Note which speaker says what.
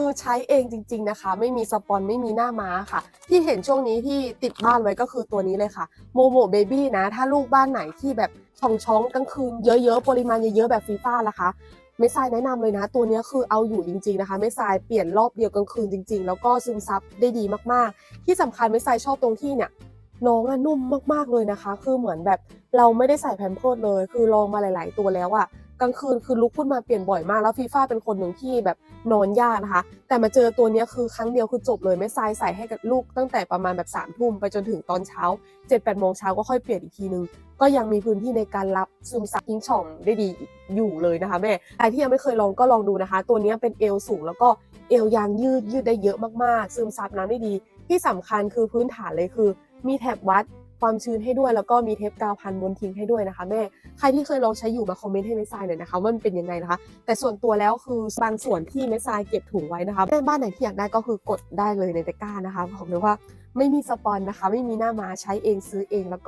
Speaker 1: คือใช้เองจริง ๆนะคะ ไม่มีสปอนไม่มีหน้าม้าค่ะ ที่เห็นช่วงนี้ที่ติดบ้านไว้ก็คือตัวนี้เลยค่ะโมโมเบบี้นะ ถ้าลูกบ้านไหนที่แบบช่องช้องกลางคืนเยอะๆ ปริมาณเยอะๆ แบบฟีฟ่าล่ะคะไม่ทรายแนะนำเลยนะ ตัวนี้คือเอาอยู่จริง ๆนะคะไม่ทรายเปลี่ยนรอบเดียวกลางคืนจริง ๆ แล้วก็ซึมซับได้ดีมากๆ ที่สำคัญไม่ทรายชอบตรงที่เนี่ยน้องอะนุ่มมากๆเลยนะคะ คือเหมือนแบบเราไม่ได้ใส่แพมเพิร์สเลย คือลองมาหลาย ๆ ตัวแล้วอะ กลางคืนคือลุกขึ้นมาเปลี่ยนบ่อยมาก แล้วฟีฟ่าเป็นคนหนึ่งที่แบบนอนยากนะคะ แต่มาเจอตัวนี้คือครั้งเดียวคือจบเลยไม่ทรายใส่ให้กับลูกตั้งแต่ประมาณแบบสามทุ่มไปจนถึงตอนเช้า7จ็ดแปดโมงเช้าก็ค่อยเปลี่ยนอีกทีนึง ก็ยังมีพื้นที่ในการรับซึมซับยิงช่องได้ดีอยู่เลยนะคะแม่ใครที่ยังไม่เคยลองก็ลองดูนะคะ ตัวนี้เป็นเอวสูงแล้วก็เอวยางยืดยืดได้เยอะมากๆ ซึมซับน้ำได้ดี ที่สำคัญคือพื้นฐานเลยคือ มีแถบวัด ความชื้นให้ด้วย แล้วก็มีเทปกาวพันบนทิ้งให้ด้วยนะคะแม่ใครที่เคยลองใช้อยู่มาคอมเมนต์ให้เมสซายหน่อยนะคะว่ามันเป็นยังไงนะคะ แต่ส่วนตัวแล้วคือบางส่วนที่เมสซายเก็บถุงไว้นะคะแม่บ้านไหนที่อยากได้ก็คือกดได้เลยในตะกร้านะคะบอกเลยว่าไม่มีสปอนนะคะ ไม่มีหน้ามาใช้เองซื้อเองแล้วก็